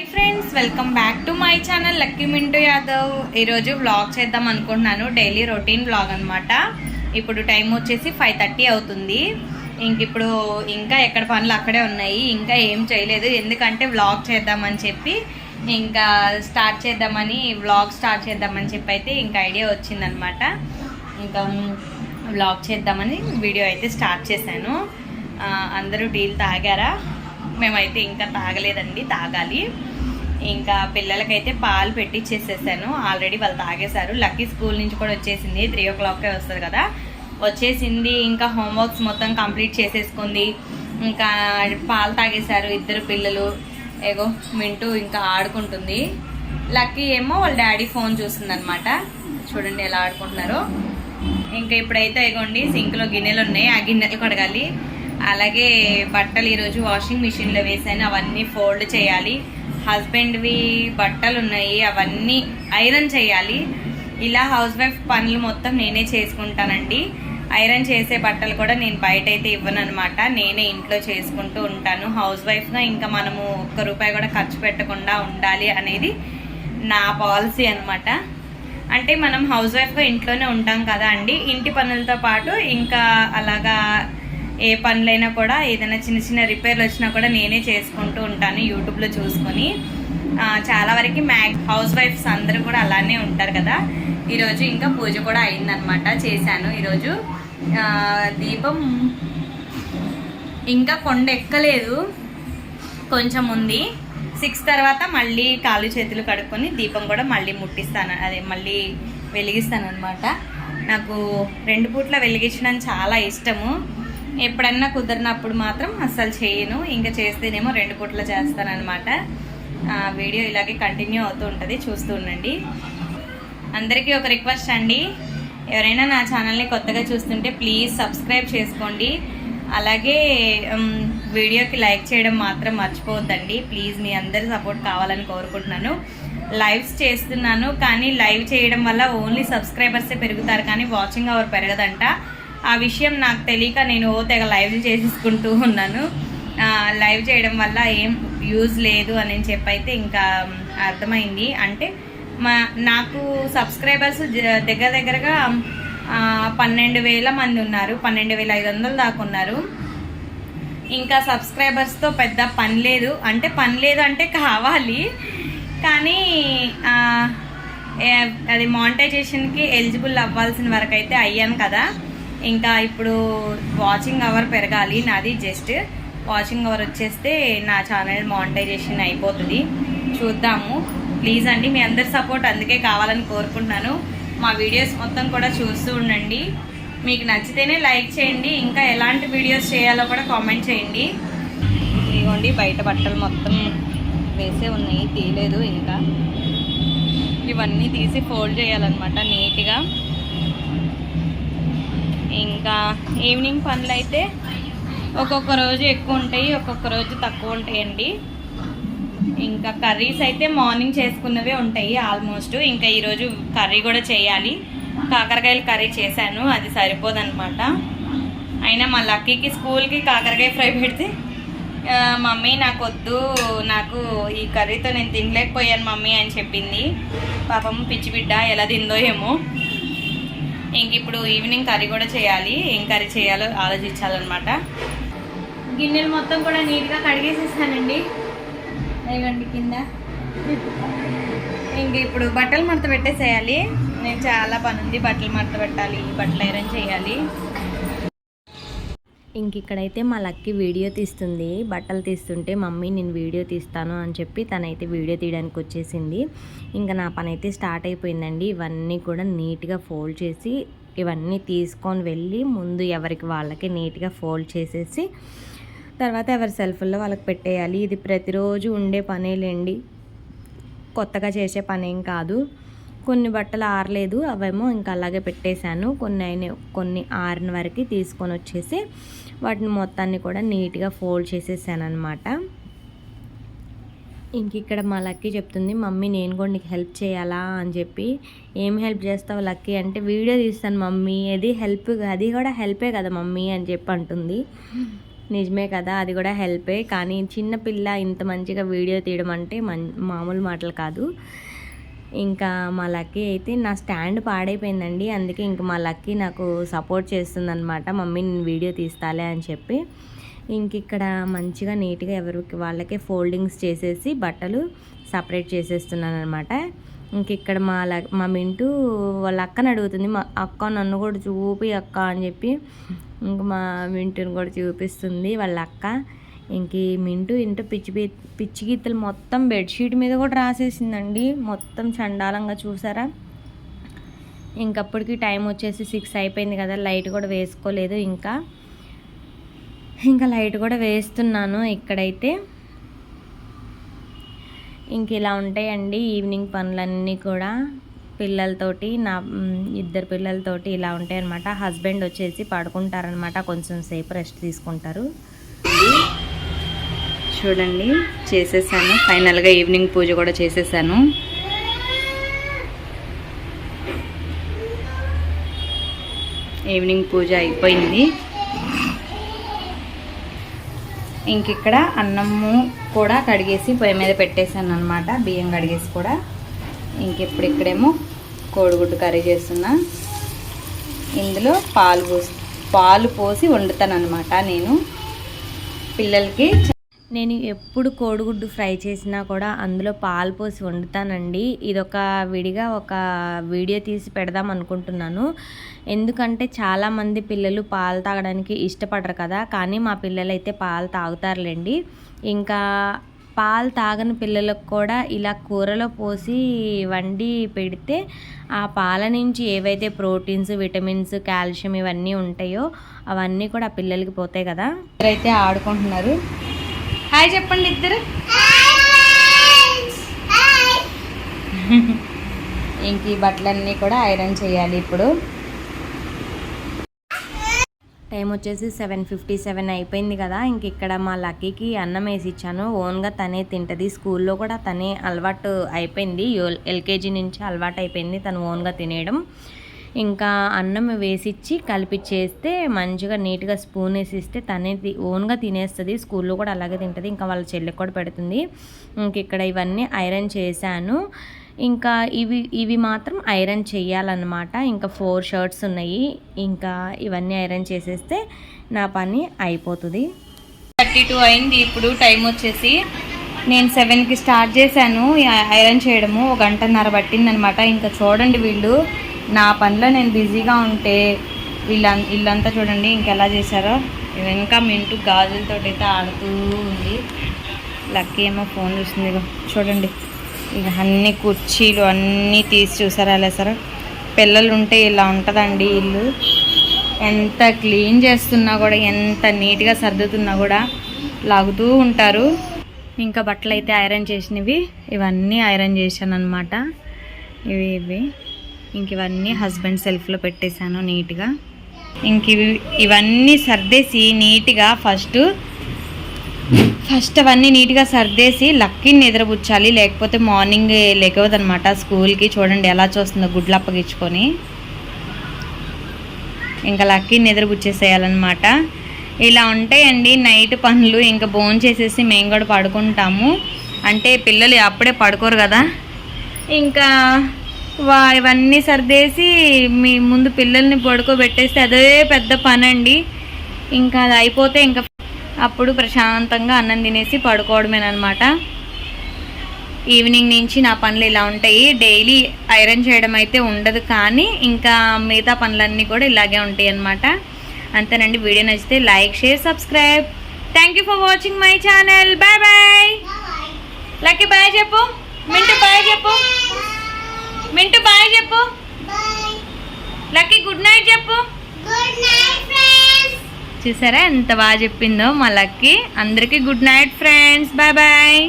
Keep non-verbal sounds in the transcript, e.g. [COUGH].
Hi friends welcome back to my channel Lucky Mintu Yadav ఈరోజు vlog చేద్దాం అనుకుంటున్నాను. Daily routine vlog అనమాట ఇప్పుడు టైం వచ్చేసి ఫైవ్ థర్టీ అవుతుంది. ఇంక ఇప్పుడు ఇంకా ఎక్కడ పనులు అక్కడే ఉన్నాయి. ఇంకా ఏం చేయలేదు. ఎందుకంటే వ్లాగ్ చేద్దామని చెప్పి ఇంకా స్టార్ట్ చేద్దామని వ్లాగ్ స్టార్ట్ చేద్దామని చెప్పి అయితే ఇంకా ఐడియా వచ్చిందనమాట ఇంకా వ్లాగ్ చేద్దామని వీడియో అయితే స్టార్ట్ చేశాను. అందరూ టీలు తాగారా? మేమైతే ఇంకా తాగలేదండి తాగాలి. ఇంకా పిల్లలకైతే పాలు పెట్టిచ్చేసేసాను. ఆల్రెడీ వాళ్ళు తాగేశారు. లక్కీ స్కూల్ నుంచి కూడా వచ్చేసింది. త్రీ ఓ క్లాక్కే వస్తుంది కదా. వచ్చేసింది. ఇంకా హోంవర్క్స్ మొత్తం కంప్లీట్ చేసేసుకుంది. ఇంకా పాలు తాగేశారు ఇద్దరు పిల్లలు. ఏగో మింటూ ఇంకా ఆడుకుంటుంది. లక్కీ ఏమో వాళ్ళ డాడీ ఫోన్ చూస్తుంది చూడండి ఎలా ఆడుకుంటున్నారో. ఇంకా ఇప్పుడైతే ఇగోండి సింక్లో గిన్నెలు ఉన్నాయి. ఆ గిన్నెలు కడగాలి. అలాగే బట్టలు ఈరోజు వాషింగ్ మిషన్లో వేసాను. అవన్నీ ఫోల్డ్ చేయాలి. హస్బెండ్వి బట్టలు ఉన్నాయి అవన్నీ ఐరన్ చేయాలి. ఇలా హౌస్ వైఫ్ పనులు మొత్తం నేనే చేసుకుంటానండి. ఐరన్ చేసే బట్టలు కూడా నేను బయట అయితే ఇవ్వను అనమాట నేనే ఇంట్లో చేసుకుంటూ ఉంటాను. హౌస్ వైఫ్గా ఇంకా మనము ఒక్క రూపాయి కూడా ఖర్చు పెట్టకుండా ఉండాలి అనేది నా పాలసీ అనమాట. అంటే మనం హౌస్ వైఫ్గా ఇంట్లోనే ఉంటాం కదా అండి. ఇంటి పనులతో పాటు ఇంకా అలాగా ఏ పనులైనా కూడా ఏదైనా చిన్న చిన్న రిపేర్లు వచ్చినా కూడా నేనే చేసుకుంటూ ఉంటాను యూట్యూబ్లో చూసుకొని. చాలా వరకు మ్యాక్ హౌస్ వైఫ్స్ అందరూ కూడా అలానే ఉంటారు కదా. ఈరోజు ఇంకా పూజ కూడా అయిందనమాట చేశాను ఈరోజు. దీపం ఇంకా కొండ ఎక్కలేదు కొంచెం ఉంది. సిక్స్ తర్వాత మళ్ళీ కాళ్ళు చేతులు కడుక్కొని దీపం కూడా మళ్ళీ ముట్టిస్తాను అదే మళ్ళీ వెలిగిస్తాను అనమాట నాకు రెండు పూట్ల వెలిగించడం చాలా ఇష్టము. ఎప్పుడన్నా కుదిరినప్పుడు మాత్రం అస్సలు చేయను. ఇంకా చేస్తేనేమో రెండు పూట్ల చేస్తానమాట వీడియో ఇలాగే కంటిన్యూ అవుతూ ఉంటుంది. చూస్తూ ఉండండి. అందరికీ ఒక రిక్వెస్ట్ అండి. ఎవరైనా నా ఛానల్ని కొత్తగా చూస్తుంటే ప్లీజ్ సబ్స్క్రైబ్ చేసుకోండి. అలాగే వీడియోకి లైక్ చేయడం మాత్రం మర్చిపోవద్దండి. ప్లీజ్ మీ అందరి సపోర్ట్ కావాలని కోరుకుంటున్నాను. లైవ్స్ చేస్తున్నాను కానీ లైవ్ చేయడం వల్ల ఓన్లీ సబ్స్క్రైబర్సే పెరుగుతారు. కానీ వాచింగ్ అవర్ పెరగదంట. ఆ విషయం నాకు తెలియక నేను తెగ లైవ్ చేసేసుకుంటూ ఉన్నాను. లైవ్ చేయడం వల్ల ఏం యూజ్ లేదు అని చెప్పైతే ఇంకా అర్థమైంది. అంటే మా నాకు సబ్స్క్రైబర్స్ జ- దగ్గర దగ్గరగా పన్నెండు వేల మంది ఉన్నారు. పన్నెండు వేల ఐదు వందలు దాకా ఉన్నారు. ఇంకా సబ్స్క్రైబర్స్తో పెద్ద పని లేదు. అంటే పని లేదు అంటే కావాలి. కానీ అది మానిటైజేషన్కి ఎలిజిబుల్ అవ్వాల్సిన వరకు అయితే అయ్యాను కదా. ఇంకా ఇప్పుడు వాచింగ్ అవర్ పెరగాలి. నాది జస్ట్ వాచింగ్ అవర్ వచ్చేస్తే నా ఛానల్ మానిటైజేషన్ అయిపోతుంది. చూద్దాము. ప్లీజ్ అండి మీ అందరి సపోర్ట్ అందుకే కావాలని కోరుకుంటున్నాను. మా వీడియోస్ మొత్తం కూడా చూస్తూ ఉండండి. మీకు నచ్చితేనే లైక్ చేయండి. ఇంకా ఎలాంటి వీడియోస్ చేయాలో కూడా కామెంట్ చేయండి. ఇదిగోండి బయట బట్టలు మొత్తం వేసే ఉన్నాయి. తీయలేదు ఇంకా. ఇవన్నీ తీసి ఫోల్డ్ చేయాలన్నమాట నీట్గా. ఇంకా ఈవినింగ్ పనులు అయితే ఒక్కొక్క రోజు ఎక్కువ ఉంటాయి ఒక్కొక్క రోజు తక్కువ ఉంటాయండి. ఇంకా కర్రీస్ అయితే మార్నింగ్ చేసుకున్నవే ఉంటాయి ఆల్మోస్ట్. ఇంకా ఈరోజు కర్రీ కూడా చేయాలి. కాకరకాయలు కర్రీ చేశాను అది సరిపోదనమాట అయినా మా లక్కీకి స్కూల్కి కాకరకాయ ఫ్రై పెడితే మమ్మీ నాకు వద్దు నాకు ఈ కర్రీతో నేను తినలేకపోయాను మమ్మీ అని చెప్పింది. పాపం పిచ్చి బిడ్డ ఎలా తిందో ఏమో. ఇంక ఇప్పుడు ఈవినింగ్ కర్రీ కూడా చేయాలి. ఏం కర్రీ చేయాలో ఆలోచించాలన్నమాట. గిన్నెలు మొత్తం కూడా నీట్గా కడిగేసేసానండి. ఇవ్వండి కింద. ఇంక ఇప్పుడు బట్టలు మడత పెట్టేసేయాలి. నేను చాలా పని ఉంది బట్టలు మడత పెట్టాలి. బట్టలు ఐరన్ చేయాలి. ఇంక ఇక్కడైతే మా లక్కీ వీడియో తీస్తుంది. బట్టలు తీస్తుంటే మమ్మీ నేను వీడియో తీస్తాను అని చెప్పి తనైతే వీడియో తీయడానికి వచ్చేసింది. ఇంకా నా పని అయితే స్టార్ట్ అయిపోయిందండి. ఇవన్నీ కూడా నీట్గా ఫోల్డ్ చేసి ఇవన్నీ తీసుకొని వెళ్ళి ముందు ఎవరికి వాళ్ళకి నీట్గా ఫోల్డ్ చేసేసి తర్వాత ఎవరి సెల్ఫుల్లో వాళ్ళకి పెట్టేయాలి. ఇది ప్రతిరోజు ఉండే పనేలేండి. కొత్తగా చేసే పనేం కాదు. కొన్ని బట్టలు ఆరలేదు అవేమో ఇంకా అలాగే పెట్టేశాను. కొన్ని అయిన కొన్ని ఆరిన వరకు తీసుకొని వచ్చేసి వాటిని మొత్తాన్ని కూడా నీట్గా ఫోల్డ్ చేసేసాను అనమాట ఇంక ఇక్కడ మా లక్కీ చెప్తుంది మమ్మీ నేను కూడా నీకు హెల్ప్ చేయాలా? అని చెప్పి. ఏం హెల్ప్ చేస్తావు లక్కీ? అంటే వీడియో తీస్తాను మమ్మీ అది హెల్ప్ అది కూడా హెల్పే కదా మమ్మీ అని చెప్పి అంటుంది. నిజమే కదా అది కూడా హెల్పే. కానీ చిన్న పిల్ల ఇంత మంచిగా వీడియో తీయడం అంటే మన్ మామూలు మాటలు కాదు. ఇంకా మా లక్కీ అయితే నా స్టాండ్ పాడైపోయిందండి. అందుకే ఇంకా మా లక్కీ నాకు సపోర్ట్ చేస్తుందనమాట మమ్మీ నేను వీడియో తీస్తాలే అని చెప్పి. ఇంక ఇక్కడ మంచిగా నీట్గా ఎవరికి వాళ్ళకే ఫోల్డింగ్స్ చేసేసి బట్టలు సపరేట్ చేసేస్తున్నాను అనమాట ఇంక ఇక్కడ మా ల మా మింటూ వాళ్ళ అక్కని అడుగుతుంది. మా అక్క నన్ను కూడా చూపి అక్క అని చెప్పి ఇంక మా మింటుని కూడా చూపిస్తుంది వాళ్ళ అక్క. ఇంక ఈ మింటూ ఇంటూ పిచ్చి పిచ్చి గీతలు మొత్తం బెడ్షీట్ మీద కూడా రాసేసిందండి. మొత్తం చండాలంగా చూసారా? ఇంకప్పటికి టైం వచ్చేసి సిక్స్ అయిపోయింది కదా లైట్ కూడా వేసుకోలేదు ఇంకా. ఇంకా లైట్ కూడా వేస్తున్నాను ఇక్కడైతే. ఇంక ఇలా ఉంటాయండి ఈవినింగ్ పనులన్నీ కూడా. పిల్లలతోటి నా ఇద్దరు పిల్లలతోటి ఇలా ఉంటాయి అనమాట హస్బెండ్ వచ్చేసి పడుకుంటారనమాట కొంచెం సేపు రెస్ట్ తీసుకుంటారు. చూడండి చేసేసాను. ఫైనల్గా ఈవినింగ్ పూజ కూడా చేసేసాను. ఈవినింగ్ పూజ అయిపోయింది. ఇంక ఇక్కడ అన్నము కూడా కడిగేసి పొయ్యి మీద పెట్టేశాను అనమాట బియ్యం కడిగేసి కూడా. ఇంకెప్పుడు ఇక్కడేమో కోడిగుడ్డు కర్రీ చేస్తున్నా. ఇందులో పాలు పోసి పాలు పోసి వండుతాను అనమాట నేను. పిల్లలకి నేను ఎప్పుడు కోడిగుడ్డు ఫ్రై చేసినా కూడా అందులో పాలు పోసి వండుతానండి. ఇదొక విడిగా ఒక వీడియో తీసి పెడదాం అనుకుంటున్నాను. ఎందుకంటే చాలామంది పిల్లలు పాలు తాగడానికి ఇష్టపడరు కదా. కానీ మా పిల్లలు అయితే పాలు తాగుతారులేండి. ఇంకా పాలు తాగని పిల్లలకు కూడా ఇలా కూరలో పోసి వండి పెడితే ఆ పాల నుంచి ఏవైతే ప్రోటీన్స్ విటమిన్స్ కాల్షియం ఇవన్నీ ఉంటాయో అవన్నీ కూడా ఆ పిల్లలకి పోతాయి కదా. ఇద్దరైతే ఆడుకుంటున్నారు. హాయ్ చెప్పండి ఇద్దరు. [LAUGHS] ఇంక ఈ బట్టలన్నీ కూడా ఐరన్ చేయాలి ఇప్పుడు. టైం వచ్చేసి సెవెన్ ఫిఫ్టీ సెవెన్ అయిపోయింది కదా ఇంక ఇక్కడ మా లక్కీకి అన్నం వేసి ఇచ్చాను. ఓన్గా తనే తింటుంది. స్కూల్లో కూడా తనే అలవాటు అయిపోయింది. ఎల్కేజీ నుంచి అలవాటు అయిపోయింది తను ఓన్గా తినేయడం. ఇంకా అన్నం వేసిచ్చి కలిపిచ్చేస్తే మంచిగా నీట్గా స్పూన్ వేసి ఇస్తే తనే ఓన్గా తినేస్తుంది. స్కూల్లో కూడా అలాగే తింటుంది. ఇంకా వాళ్ళ చెల్లెకి కూడా పెడుతుంది. ఇంక ఇక్కడ ఇవన్నీ ఐరన్ చేశాను. ఇంకా ఇవి ఇవి మాత్రం ఐరన్ చేయాలన్నమాట. ఇంకా ఫోర్ షర్ట్స్ ఉన్నాయి. ఇంకా ఇవన్నీ ఐరన్ చేసేస్తే నా పని అయిపోతుంది. థర్టీ టూ అయింది. ఇప్పుడు టైం వచ్చేసి నేను సెవెన్కి స్టార్ట్ చేశాను ఐరన్ చేయడము. ఒక గంటన్నర పట్టిందనమాట ఇంకా చూడండి వీళ్ళు నా పనిలో నేను బిజీగా ఉంటే వీళ్ళ వీళ్ళంతా చూడండి ఇంకెలా చేశారో. ఇంకా మింటూ గాజులతో అయితే ఆడుతూ ఉంది. లక్కీ ఏమో ఫోన్ చూస్తుంది చూడండి. ఇక అన్ని కుర్చీలు అన్నీ తీసి చూసారా అలా సార్? పిల్లలు ఉంటే ఇలా ఉంటుందండి ఇల్లు. ఎంత క్లీన్ చేస్తున్నా కూడా ఎంత నీట్గా సర్దుతున్నా కూడా లాగుతూ ఉంటారు. ఇంకా బట్టలు అయితే ఐరన్ చేసినవి. ఇవన్నీ ఐరన్ చేశాను అనమాట ఇవి ఇవి. ఇంక ఇవన్నీ హస్బెండ్ సెల్ఫ్లో పెట్టేశాను నీట్గా. ఇంక ఇవన్నీ సర్దేసి నీట్గా ఫస్ట్ ఫస్ట్ అవన్నీ నీట్గా సర్దేసి లక్కీని నిద్రపుచ్చాలి లేకపోతే మార్నింగ్ లెగవదు అనమాట స్కూల్కి. చూడండి ఎలా చూస్తుందో గుడ్లు అప్పగించుకొని. ఇంకా లక్కీని నిద్రపుచ్చేసేయాలన్నమాట. ఇలా ఉంటాయండి నైట్ పనులు ఇంకా బోన్ చేసేసి మేము కూడా పడుకుంటాము. అంటే పిల్లలు అప్పుడే పడుకోరు కదా. ఇంకా వా ఇవన్నీ సర్దేసి మీ ముందు పిల్లల్ని పడుకోబెట్టేస్తే అదే పెద్ద పని అండి ఇంకా అది అయిపోతే ఇంకా అప్పుడు ప్రశాంతంగా అన్నం తినేసి పడుకోవడమేనమాట ఈవినింగ్ నుంచి నా పనులు ఇలా ఉంటాయి. డైలీ ఐరన్ చేయడం అయితే ఉండదు కానీ ఇంకా మిగతా పనులన్నీ కూడా ఇలాగే ఉంటాయి అన్నమాట అంతేనండి. వీడియో నచ్చితే like share subscribe. Thank you for watching my channel bye bye Lucky bye చెప్పు. మింటూ బాయ్ చెప్పు. మింటూ బాయ్ చెప్పు. లక్కీ గుడ్ నైట్ చెప్పు. చూసారా ఎంత బాగా చెప్పిందో మా లక్కీ. అందరికీ good night friends. Bye bye.